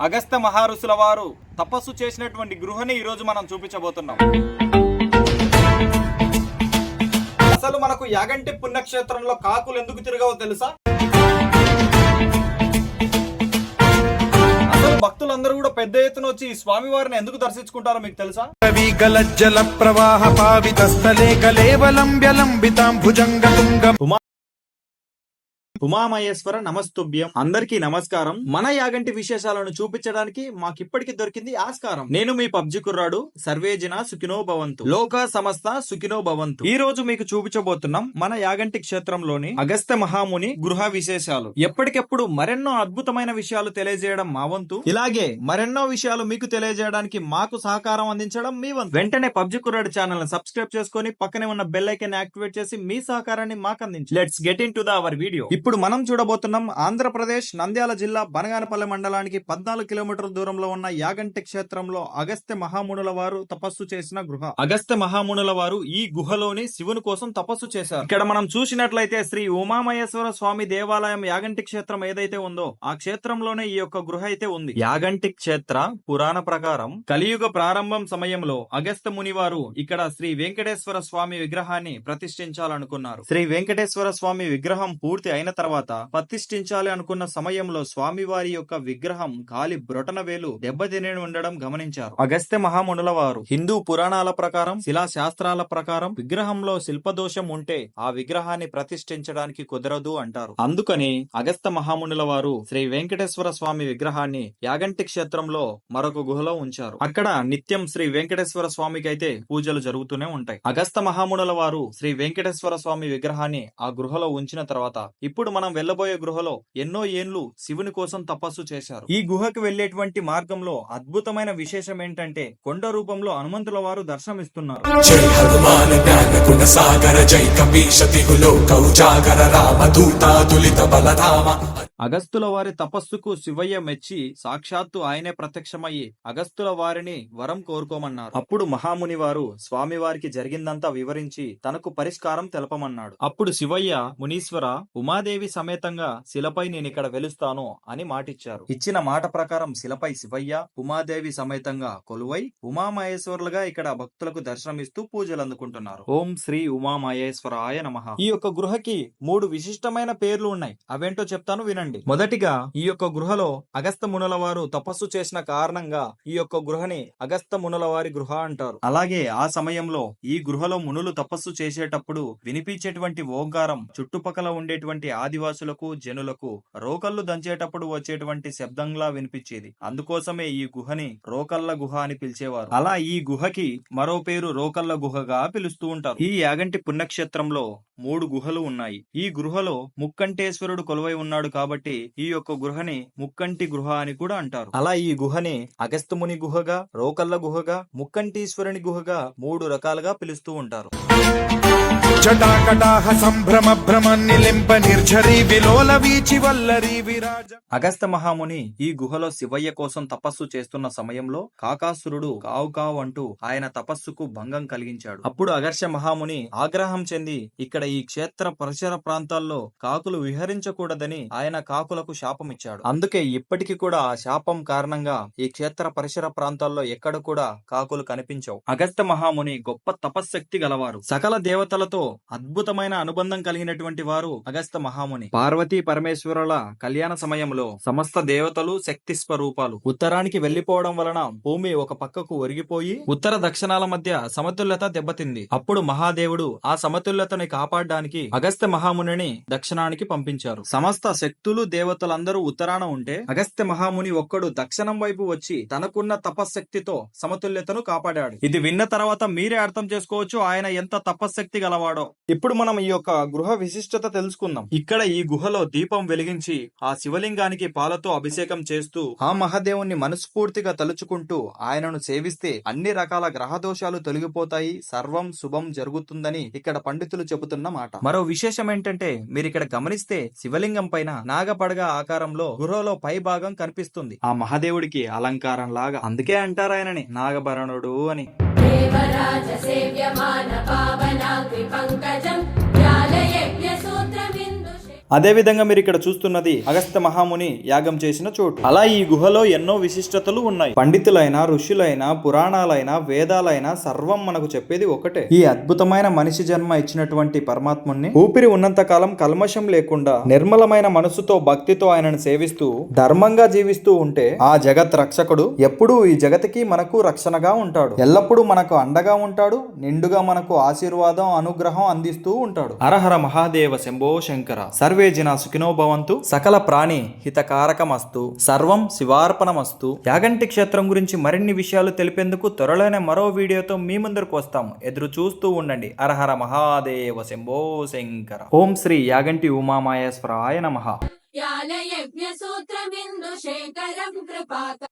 అగస్త్య మహారుషుల వారు తపస్సు చేసినటువంటి గృహని ఈ రోజు మనం చూపించబోతున్నాం. అసలు మనకు యాగంటి పుణ్యక్షేత్రంలో కాకులు ఎందుకు తిరగవో తెలుసా? అసలు భక్తులందరూ కూడా పెద్ద ఎత్తున వచ్చి ఈ స్వామివారిని ఎందుకు దర్శించుకుంటారో మీకు తెలుసా? కవి గల జల ప్రవాహ పావితస్థలే కలేవలంబ్యలంబితాం భుజంగతుంగం ఉమా ఉమామహేశ్వర నమస్తుభ్యం. అందరికీ నమస్కారం. మన యాగంటి విశేషాలను చూపించడానికి మాకు ఇప్పటికి దొరికింది ఆస్కారం. నేను మీ పబ్జి కుర్రాడు సర్వేజన సుఖినో భవంతు. లోక సమస్త సుఖినో భవంతు. ఈ రోజు మీకు చూపించబోతున్నాం మన యాగంటి క్షేత్రంలోని అగస్త్య మహాముని గృహ విశేషాలు. ఎప్పటికెప్పుడు మరెన్నో అద్భుతమైన విషయాలు తెలియజేయడం మా వంతు. ఇలాగే మరెన్నో విషయాలు మీకు తెలియజేయడానికి మాకు సహకారం అందించడం మీ వంతు. వెంటనే పబ్జి కుర్రాడు ఛానల్ సబ్స్క్రైబ్ చేసుకొని పక్కనే ఉన్న బెల్ ఐకన్ యాక్టివేట్ చేసి మీ సహకారాన్ని మాకు అందించి let's get into the our video. ఇప్పుడు మనం చూడబోతున్నాం ఆంధ్రప్రదేశ్ నంద్యాల జిల్లా బనగానపల్లి మండలానికి పద్నాలుగు కిలోమీటర్ల దూరంలో ఉన్న యాగంటి క్షేత్రంలో అగస్త్య మహామునుల వారు తపస్సు చేసిన గృహ. అగస్త్య మహామునుల వారు ఈ గుహలోని శివుని కోసం తపస్సు చేశారు. ఇక్కడ మనం చూసినట్లయితే శ్రీ ఉమామహేశ్వర స్వామి దేవాలయం యాగంటి క్షేత్రం ఏదైతే ఉందో ఆ క్షేత్రంలోనే ఈ యొక్క గృహ అయితే ఉంది. యాగంటి క్షేత్ర పురాణ ప్రకారం కలియుగ ప్రారంభం సమయంలో అగస్త్య ముని వారు ఇక్కడ శ్రీ వెంకటేశ్వర స్వామి విగ్రహాన్ని ప్రతిష్ఠించాలనుకున్నారు. శ్రీ వెంకటేశ్వర స్వామి విగ్రహం పూర్తి అయిన తర్వాత ప్రతిష్ఠించాలి అనుకున్న సమయంలో స్వామివారి యొక్క విగ్రహం గాలి బ్రొటన వేలు దెబ్బతిని ఉండడం గమనించారు. అగస్త్య మహామునుల వారు హిందూ పురాణాల ప్రకారం శిలా శాస్త్రాల ప్రకారం విగ్రహంలో శిల్పదోషం ఉంటే ఆ విగ్రహాన్ని ప్రతిష్ఠించడానికి కుదరదు అంటారు. అందుకని అగస్త మహామునుల వారు శ్రీ వెంకటేశ్వర స్వామి విగ్రహాన్ని యాగంటి క్షేత్రంలో మరొక గుహలో ఉంచారు. అక్కడ నిత్యం శ్రీ వెంకటేశ్వర స్వామికి అయితే పూజలు జరుగుతూనే ఉంటాయి. అగస్త మహామునుల వారు శ్రీ వెంకటేశ్వర స్వామి విగ్రహాన్ని ఆ గృహలో ఉంచిన తర్వాత ఇప్పుడు మనం వెళ్ళబోయే గృహలో ఎన్నో ఏండ్లు శివుని కోసం తపస్సు చేశారు. ఈ గుహకు వెళ్ళేటువంటి మార్గంలో అద్భుతమైన విశేషం ఏంటంటే కొండ రూపంలో హనుమంతుల వారు దర్శనమిస్తున్నారు. జై హనుమాన్ జ్ఞాన గుణ సాగర జై కపీశ తిగులో కౌజాగర రామ దూతాదులిత బలధామ అగస్తుల వారి తపస్సుకు శివయ్య మెచ్చి సాక్షాత్తు ఆయనే ప్రత్యక్షమయ్యి అగస్తుల వారిని వరం కోరుకోమన్నారు. అప్పుడు మహాముని వారు స్వామి వారికి జరిగిందంతా వివరించి తనకు పరిష్కారం తెలపమన్నాడు. అప్పుడు శివయ్య మునీశ్వర ఉమాదేవి సమేతంగా శిలపై నేను ఇక్కడ వెలుస్తాను అని మాటిచ్చారు. ఇచ్చిన మాట ప్రకారం శిలపై శివయ్య ఉమాదేవి సమేతంగా కొలువై ఉమామహేశ్వరులుగా ఇక్కడ భక్తులకు దర్శనమిస్తూ పూజలు అందుకుంటున్నారు ఓం శ్రీ ఉమామహేశ్వరాయ మహా ఈ యొక్క గృహకి మూడు విశిష్టమైన పేర్లు ఉన్నాయి. అవేంటో చెప్తాను వినండి. మొదటిగా ఈ యొక్క గృహలో అగస్త మునుల వారు తపస్సు చేసిన కారణంగా ఈ యొక్క గృహని అగస్త మునుల వారి గృహ అంటారు. అలాగే ఆ సమయంలో ఈ గృహలో మునులు తపస్సు చేసేటప్పుడు వినిపించేటువంటి ఓంకారం చుట్టుపక్కల ఉండేటువంటి ఆదివాసులకు జనులకు రోకళ్ళు దంచేటప్పుడు వచ్చేటువంటి శబ్దంలా వినిపించేది. అందుకోసమే ఈ గుహని రోకల్ల గుహ అని పిలిచేవారు. అలా ఈ గుహకి మరో పేరు రోకల్ల గుహగా పిలుస్తూ ఉంటారు. ఈ యాగంటి పుణ్యక్షేత్రంలో మూడు గుహలు ఉన్నాయి. ఈ గృహలో ముక్కంటేశ్వరుడు కొలువై ఉన్నాడు కాబట్టి ఈ యొక్క గుహని ముక్కంటి గుహ అని కూడా అంటారు. అలా ఈ గుహని అగస్త్యముని గుహగా రోకల్ల గుహగా ముక్కంటీశ్వరుని గుహగా మూడు రకాలుగా పిలుస్తూ ఉంటారు. జటాకటాహ సంభ్రమ భ్రమ నిలింప విలోల వీచి వల్లరి విరాజ అగస్త మహాముని ఈ గుహలో శివయ్య కోసం తపస్సు చేస్తున్న సమయంలో కాకాసురుడు కావు కావు అంటూ ఆయన తపస్సుకు భంగం కలిగించాడు. అప్పుడు అగర్ష మహాముని ఆగ్రహం చెంది ఇక్కడ ఈ క్షేత్ర పరిసర ప్రాంతాల్లో కాకులు విహరించకూడదని ఆయన కాకులకు శాపం ఇచ్చాడు అందుకే ఇప్పటికీ కూడా ఆ శాపం కారణంగా ఈ క్షేత్ర పరిసర ప్రాంతాల్లో ఎక్కడ కూడా కాకులు కనిపించవు. అగస్త మహాముని గొప్ప తపశ్శక్తి గలవారు. సకల దేవతలతో అద్భుతమైన అనుబంధం కలిగినటువంటి వారు అగస్త మహాముని. పార్వతీ పరమేశ్వరుల కళ్యాణ సమయంలో సమస్త దేవతలు శక్తి స్వరూపాలు ఉత్తరానికి వెళ్ళిపోవడం వలన భూమి ఒక పక్కకు ఒరిగిపోయి ఉత్తర దక్షిణాల మధ్య సమతుల్యత దెబ్బతింది. అప్పుడు మహాదేవుడు ఆ సమతుల్యతని కాపాడడానికి అగస్త్య మహామునిని దక్షిణానికి పంపించారు. సమస్త శక్తులు దేవతలందరూ ఉత్తరాన ఉంటే అగస్త్య మహాముని ఒక్కడు దక్షిణం వైపు వచ్చి తనకున్న తపశ్శక్తితో సమతుల్యతను కాపాడాడు. ఇది విన్న తర్వాత మీరే అర్థం చేసుకోవచ్చు ఆయన ఎంత తపశ్శక్తి గలవాడు. వాడో ఇప్పుడు మనం ఈ యొక్క గృహ విశిష్టత తెలుసుకుందాం. ఇక్కడ ఈ గుహలో దీపం వెలిగించి ఆ శివలింగానికి పాలతో అభిషేకం చేస్తూ ఆ మహాదేవుని మనస్ఫూర్తిగా తలుచుకుంటూ ఆయనను సేవిస్తే అన్ని రకాల గ్రహ దోషాలు తొలగిపోతాయి సర్వం శుభం జరుగుతుందని ఇక్కడ పండితులు చెబుతున్న మాట. మరో విశేషం ఏంటంటే మీరు ఇక్కడ గమనిస్తే శివలింగం పైన నాగపడగ ఆకారంలో గుహలో పై భాగం కనిపిస్తుంది. ఆ మహాదేవుడికి అలంకారం లాగా. అందుకే అంటారు ఆయనని నాగభరణుడు అని. దేవరాజ సేవ్యమాన పావన అదేవిధంగా మీరు ఇక్కడ చూస్తున్నది అగస్త మహాముని యాగం చేసిన చోటు. అలా ఈ గుహలో ఎన్నో విశిష్టతలు ఉన్నాయి. పండితులైన ఋషులైన పురాణాలైన వేదాలైన సర్వం మనకు చెప్పేది ఒకటే. ఈ అద్భుతమైన మనిషి జన్మ ఇచ్చినటువంటి పరమాత్ముని ఊపిరి ఉన్నంత కాలం కల్మషం లేకుండా నిర్మలమైన మనసుతో భక్తితో ఆయనను సేవిస్తూ ధర్మంగా జీవిస్తూ ఉంటే ఆ జగత్ రక్షకుడు ఎప్పుడూ ఈ జగత్కి మనకు రక్షణగా ఉంటాడు. ఎల్లప్పుడూ మనకు అండగా ఉంటాడు నిండుగా మనకు ఆశీర్వాదం అనుగ్రహం అందిస్తూ ఉంటాడు. హరహర మహాదేవ శంభో శంకర. సర్వ జన సుఖినో భవంతు. సకల ప్రాణి హితకారకమస్తు. సర్వం శివార్పణమస్తు. యాగంటి క్షేత్రం గురించి మరిన్ని విషయాలు తెలిపేందుకు త్వరలోనే మరో వీడియోతో మీ ముందరకు వస్తాం. ఎదురు చూస్తూ ఉండండి. అరహర మహాదేవ శంభో శంకర. ఓం శ్రీ యాగంటి ఉమామాయేశ్వరాయ నమ. శేఖరం కృపాక